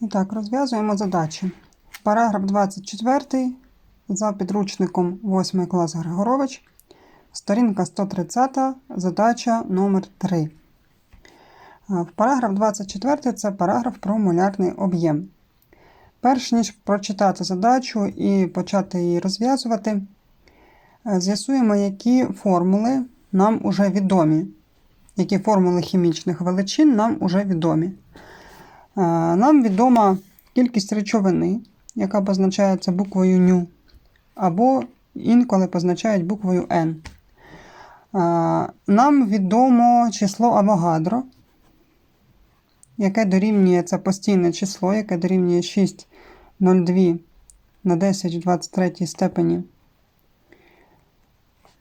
І так, розв'язуємо задачі. Параграф 24 за підручником 8 клас Григорович. Сторінка 130, задача номер 3. В параграф 24 це параграф про молярний об'єм. Перш ніж прочитати задачу і почати її розв'язувати, е, з'ясуємо, які формули нам уже відомі. Які формули хімічних величин нам уже відомі. Е, Нам відома кількість речовини, яка позначається буквою ню, або інколи позначають буквою N. Е, Нам відомо число Авогадро, яке дорівнює це постійне число, яке дорівнює 6,02 на 10 в 23 степені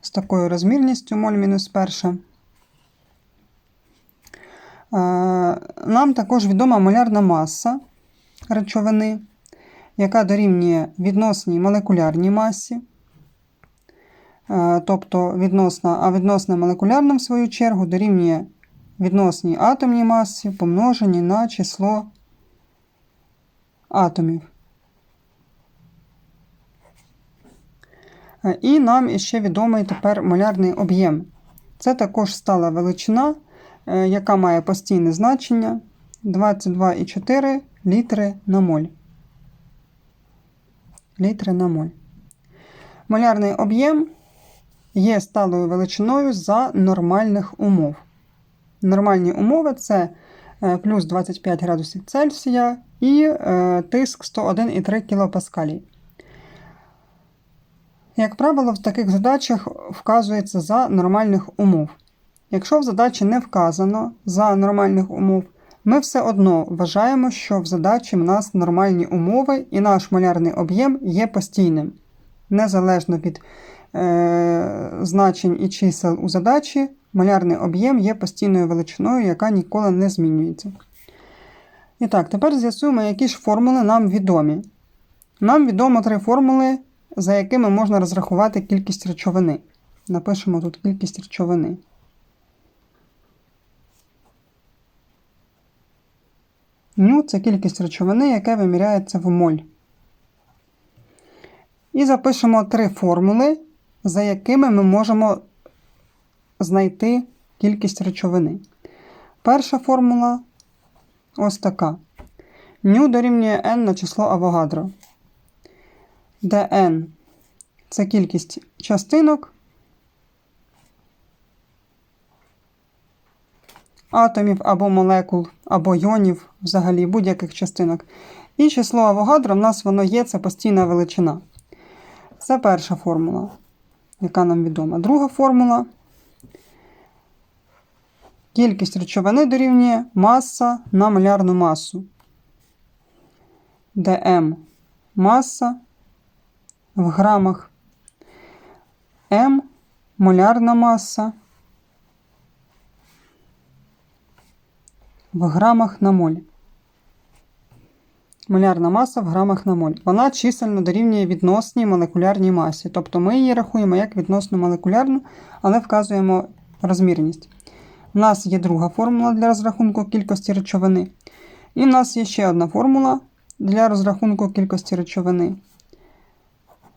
з такою розмірністю моль мінус перша. Е, Нам також відома молярна маса речовини, яка дорівнює відносній молекулярній масі, Е, тобто відносна, а відносна молекулярна, в свою чергу, дорівнює відносній атомній масі, помноженій на число атомів. Е, І нам іще відомий тепер молярний об'єм. Це також стала величина, яка має постійне значення 22,4 літри на моль. Літри на моль. Молярний об'єм є сталою величиною за нормальних умов. Нормальні умови це е, плюс 25 градусів Цельсія і е, тиск 101,3 кПа. Як правило, в таких задачах вказується за нормальних умов. Якщо в задачі не вказано за нормальних умов, ми все одно вважаємо, що в задачі в нас нормальні умови і наш молярний об'єм є постійним. Незалежно від е, значень і чисел у задачі, молярний об'єм є постійною величиною, яка ніколи не змінюється. І так, тепер з'ясуємо, які ж формули нам відомі. Нам відомо три формули, за якими можна розрахувати кількість речовини. Напишемо тут кількість речовини. Ню це кількість речовини, яка виміряється в моль. І запишемо три формули, за якими ми можемо знайти кількість речовини. Перша формула ось така. Ню дорівнює n на число Авогадро, де n це кількість частинок, атомів або молекул, або йонів, взагалі будь-яких частинок. І число Авогадро в нас воно є, це постійна величина. Це перша формула, яка нам відома. Друга формула. Кількість речовини дорівнює маса на молярну масу. де М маса в грамах. М молярна маса в грамах на моль. Молярна маса в грамах на моль. Вона чисельно дорівнює відносній молекулярній масі. Тобто ми її рахуємо як відносно молекулярну, але вказуємо розмірність. У нас є друга формула для розрахунку кількості речовини. І в нас є ще одна формула для розрахунку кількості речовини.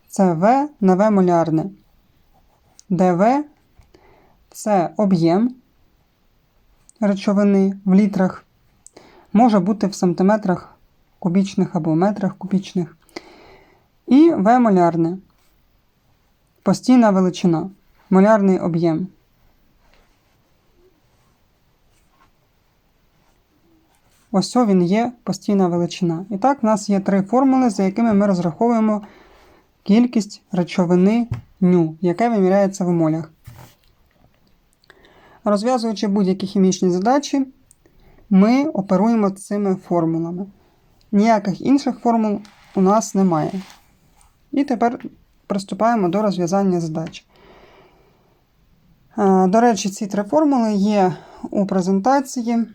Це В на В молярне. де В це об'єм речовини в літрах, може бути в сантиметрах кубічних або метрах кубічних. І В молярне. Постійна величина. Молярний об'єм. Ось він є постійна величина. І так, в нас є три формули, за якими ми розраховуємо кількість речовини ню, яке виміряється в молях. Розв'язуючи будь-які хімічні задачі, ми оперуємо цими формулами. Ніяких інших формул у нас немає. І тепер приступаємо до розв'язання задач. Е, До речі, ці три формули є у презентації,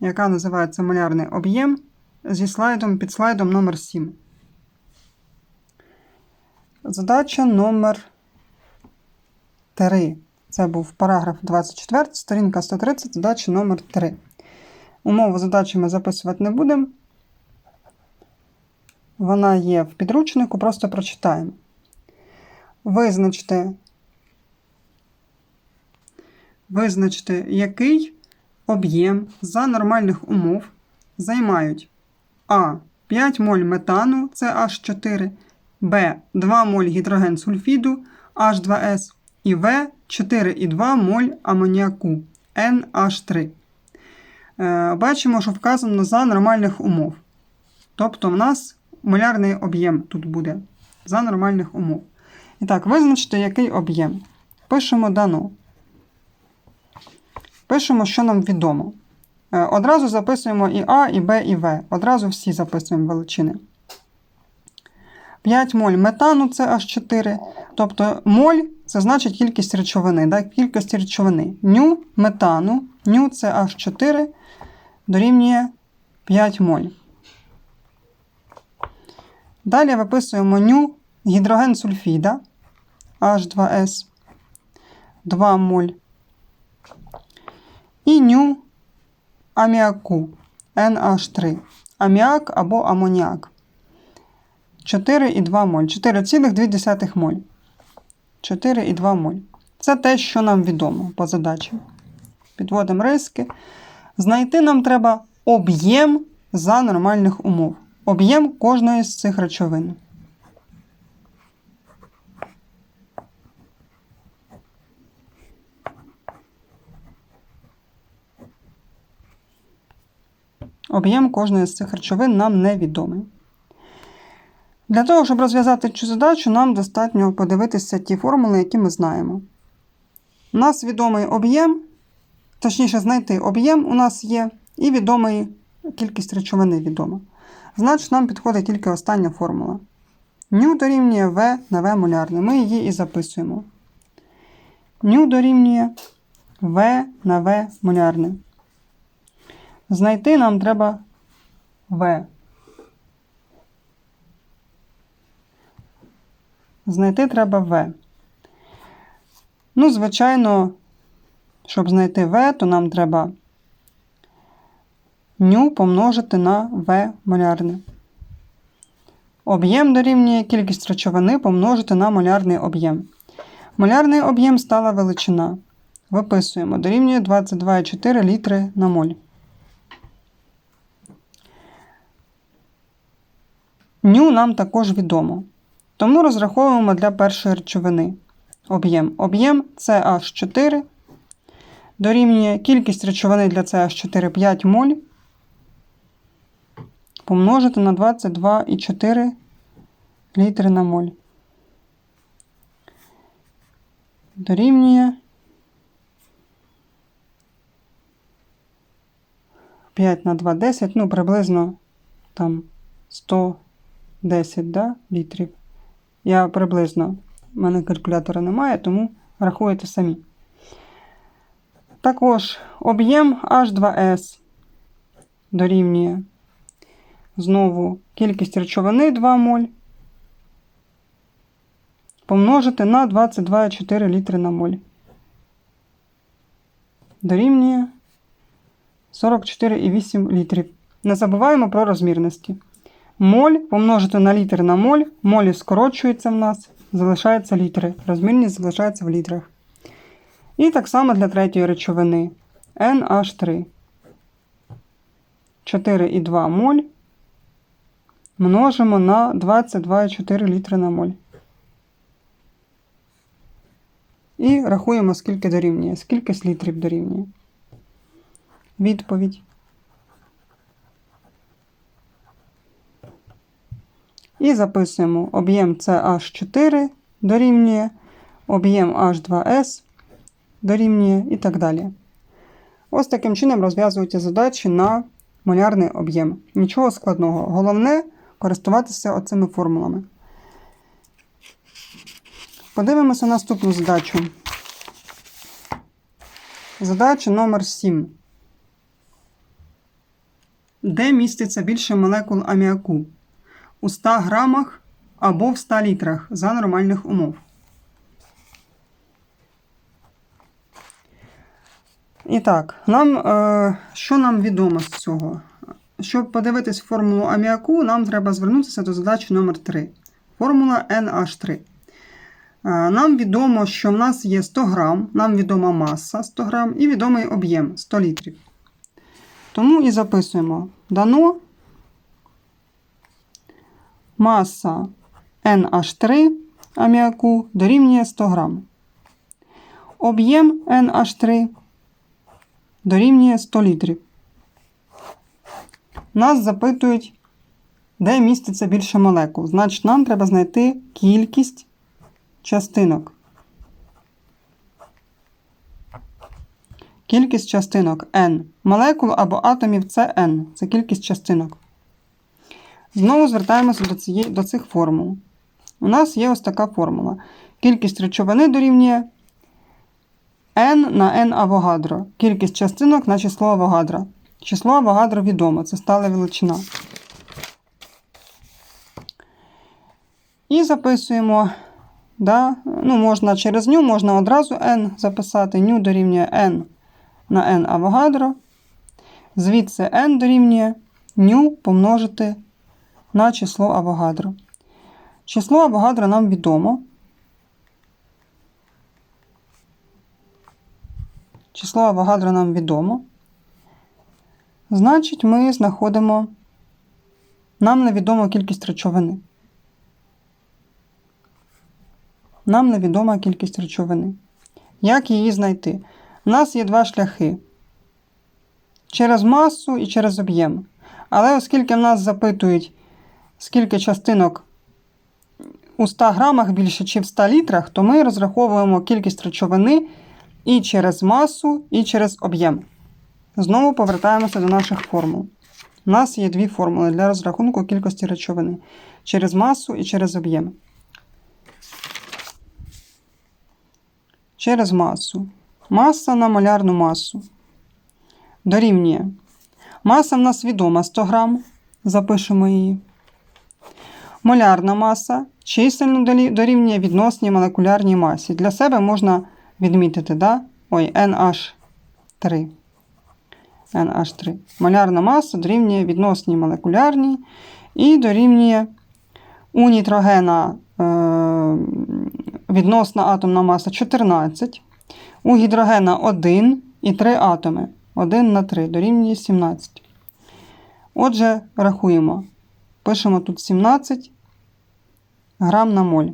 яка називається Молярний об'єм зі слайдом під слайдом номер 7. Задача номер 3. Це був параграф 24, сторінка 130, задача номер 3. Умову задачі ми записувати не будемо. Вона є в підручнику, просто прочитаємо. Визначте, визначте, який об'єм за нормальних умов займають А. 5 моль метану CH4, Б. 2 моль гідроген сульфіду H2S і В. 4,2 моль амоніаку NH3. Е, Бачимо, що вказано за нормальних умов. Тобто в нас молярний об'єм тут буде за нормальних умов. І так, визначте, який об'єм. Пишемо дано. Пишемо, що нам відомо. Е, Одразу записуємо і А, і Б, і В. Одразу всі записуємо величини. 5 моль метану це аж 4. Тобто моль це значить кількість речовини. Да? Кількість речовини. Ню метану, ню це аж 4 дорівнює 5 моль. Далі виписуємо ню гідроген сульфіда H2S 2 моль. І ню аміаку NH3. Аміак або амоніак. 4,2 моль. 4,2 моль. 4,2 моль. Це те, що нам відомо по задачі. Підводимо риски. Знайти нам треба об'єм за нормальних умов. Об'єм кожної з цих речовин. Об'єм кожної з цих речовин нам невідомий. Для того, щоб розв'язати цю задачу, нам достатньо подивитися ті формули, які ми знаємо. У нас відомий об'єм, точніше, знайти об'єм у нас є, і відомий кількість речовини відома. Значить, нам підходить тільки остання формула. Ню дорівнює В на В молярне. Ми її і записуємо. Ню дорівнює В на В молярне. Знайти нам треба В. Знайти треба В. Ну, звичайно, щоб знайти В, то нам треба ню помножити на В молярне. Об'єм дорівнює кількість речовини помножити на молярний об'єм. Молярний об'єм стала величина. Виписуємо, дорівнює 22,4 літри на моль. Ню нам також відомо. Тому розраховуємо для першої речовини об'єм. Об'єм CH4 дорівнює кількість речовини для CH4 5 моль помножити на 22,4 літри на моль. Дорівнює 5 на 2 10, ну приблизно там 110 да, літрів. Я приблизно, в мене калькулятора немає, тому рахуєте самі. Також об'єм H2S дорівнює знову кількість речовини 2 моль помножити на 22,4 літри на моль. Дорівнює 44,8 літрів. Не забуваємо про розмірності. Моль помножити на літр на моль. Молі скорочується в нас, залишаються літри. Розмірність залишається в літрах. І так само для третьої речовини NH3. 4,2 моль множимо на 22,4 літри на моль. І рахуємо, скільки дорівнює, скільки літрів дорівнює. Відповідь. І записуємо об'єм CH4 дорівнює, об'єм H2S дорівнює і так далі. Ось таким чином розв'язуються задачі на молярний об'єм. Нічого складного. Головне користуватися оцими формулами. Подивимося наступну задачу. Задача номер 7. Де міститься більше молекул аміаку? У 100 грамах або в 100 літрах за нормальних умов. І так, нам, е, що нам відомо з цього? щоб подивитись формулу аміаку, нам треба звернутися до задачі номер 3 Формула NH3. Е, Нам відомо, що в нас є 100 грам, нам відома маса 100 грам і відомий об'єм 100 літрів. Тому і записуємо дано маса NH3 аміаку дорівнює 100 грам. Об'єм NH3 дорівнює 100 літрів. Нас запитують, де міститься більше молекул. Значить, нам треба знайти кількість частинок. Кількість частинок n. Молекул або атомів це n. Це кількість частинок. Знову звертаємося до, цієї, до цих формул. У нас є ось така формула. Кількість речовини дорівнює n на n авогадро. Кількість частинок на число авогадро. Число авогадро відомо, це стала величина. І записуємо. Да? Ну, Можна через ню, можна одразу n записати. Ню дорівнює n на n авогадро. Звідси n дорівнює ню помножити на число авогадро. Число авогадро нам відомо. Число авогадро нам відомо. Значить, ми знаходимо нам невідома кількість речовини. Нам невідома кількість речовини. Як її знайти? У нас є два шляхи: через масу і через об'єм. Але оскільки в нас запитують, скільки частинок у 100 грамах більше чи в 100 літрах, то ми розраховуємо кількість речовини і через масу, і через об'єм. Знову повертаємося до наших формул. У нас є дві формули для розрахунку кількості речовини через масу і через об'єм. Через масу. Маса на молярну масу. Дорівнює. Маса в нас відома 100 грам. Запишемо її. Молярна маса чисельно дорівнює відносній молекулярній масі. Для себе можна відмітити, да? Ой, NH3. NH3. Молярна маса дорівнює відносній молекулярній і дорівнює у нітрогена е, відносна атомна маса 14, у гідрогена 1 і 3 атоми. 1 на 3 дорівнює 17. Отже, рахуємо. Пишемо тут 17 грам на моль.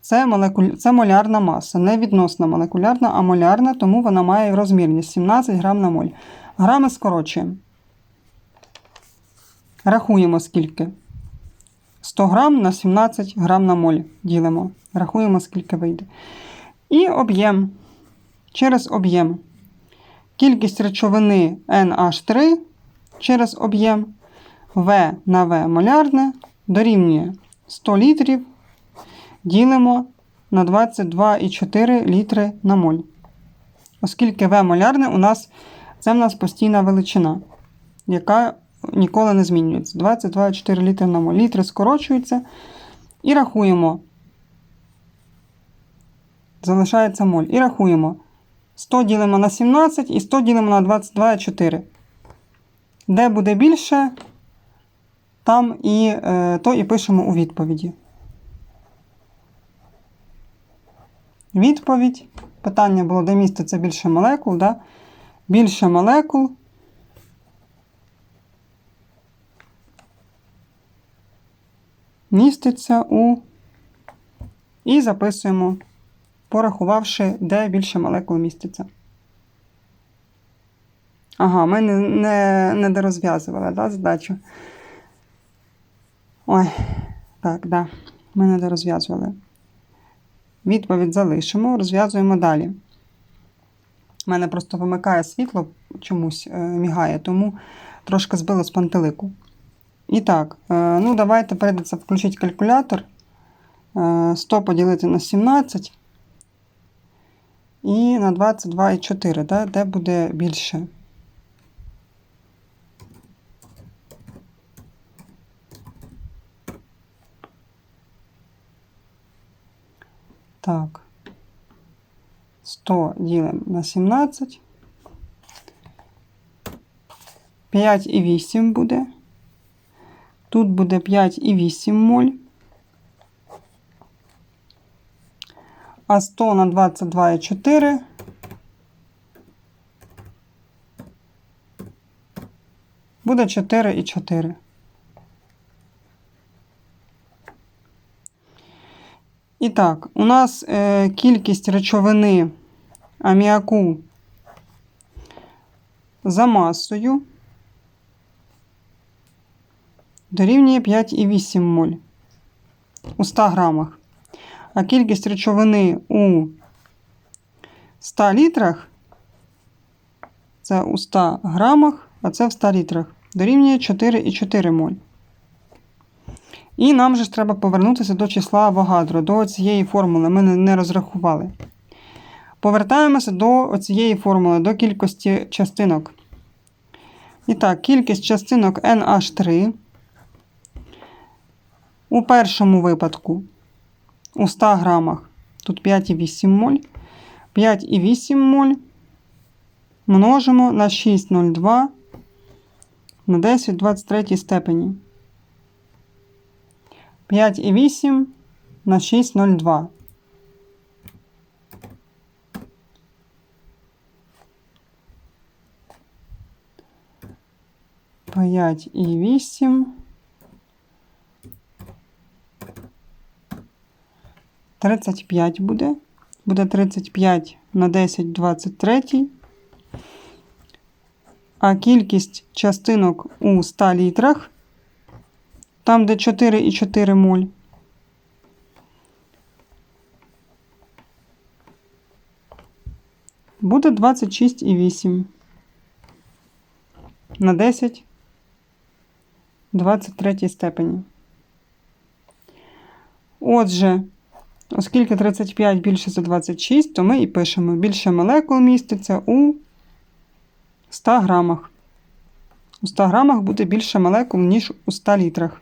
Це молекуль... це молярна маса, не відносна молекулярна, а молярна, тому вона має розмірність 17 грам на моль. Грами скорочуємо. Рахуємо скільки. 100 грам на 17 грам на моль ділимо. Рахуємо, скільки вийде. І об'єм. Через об'єм. Кількість речовини NH3 через об'єм В на В молярне дорівнює 100 літрів. Ділимо на 22,4 літри на моль. Оскільки В молярне у нас це в нас постійна величина, яка ніколи не змінюється. 22,4 літри на моль. Літри скорочуються. І рахуємо. Залишається моль. І рахуємо. 100 ділимо на 17 і 100 ділимо на 22,4. Де буде більше, там і е, то і пишемо у відповіді. Відповідь. Питання було, де міститься більше молекул. Да? Більше молекул. Міститься у. І записуємо, порахувавши, де більше молекул міститься. Ага, ми не не, не дорозв'язували да, задачу. Ой, так, да, ми не дорозв'язували. Відповідь залишимо, розв'язуємо далі. У мене просто вимикає світло, чомусь е, мігає, тому трошки збило з пантелику. І так, е, ну давайте прийдеться включити калькулятор. Е, 100 поділити на 17 і на 22,4, да? де буде більше. Так. 100 ділимо на 17. 5,8 буде. Тут буде 5,8 моль. А 100 на 22,4 буде 4,4. І так, у нас е, кількість речовини аміаку за масою дорівнює 5,8 моль у 100 грамах. А кількість речовини у 100 літрах це у 100 грамах, а це в 100 літрах. Дорівнює 4,4 моль. І нам же ж треба повернутися до числа Авогадро, до цієї формули. Ми не- розрахували. Повертаємося до цієї формули, до кількості частинок. І так, кількість частинок NH3 у першому випадку у 100 грамах тут 5,8 моль. 5,8 моль множимо на 6,02 на 10 в 23 степені. 5,8 на 6,02. П'ять і вісім. Тридцять п'ять буде. Буде 35 на 10 23. А кількість частинок у 100 літрах там, де 4,4 моль. Буде 26,8 на 10 23 степені. Отже, оскільки 35 більше за 26, то ми і пишемо більше молекул міститься у 100 грамах. У 100 грамах буде більше молекул, ніж у 100 літрах.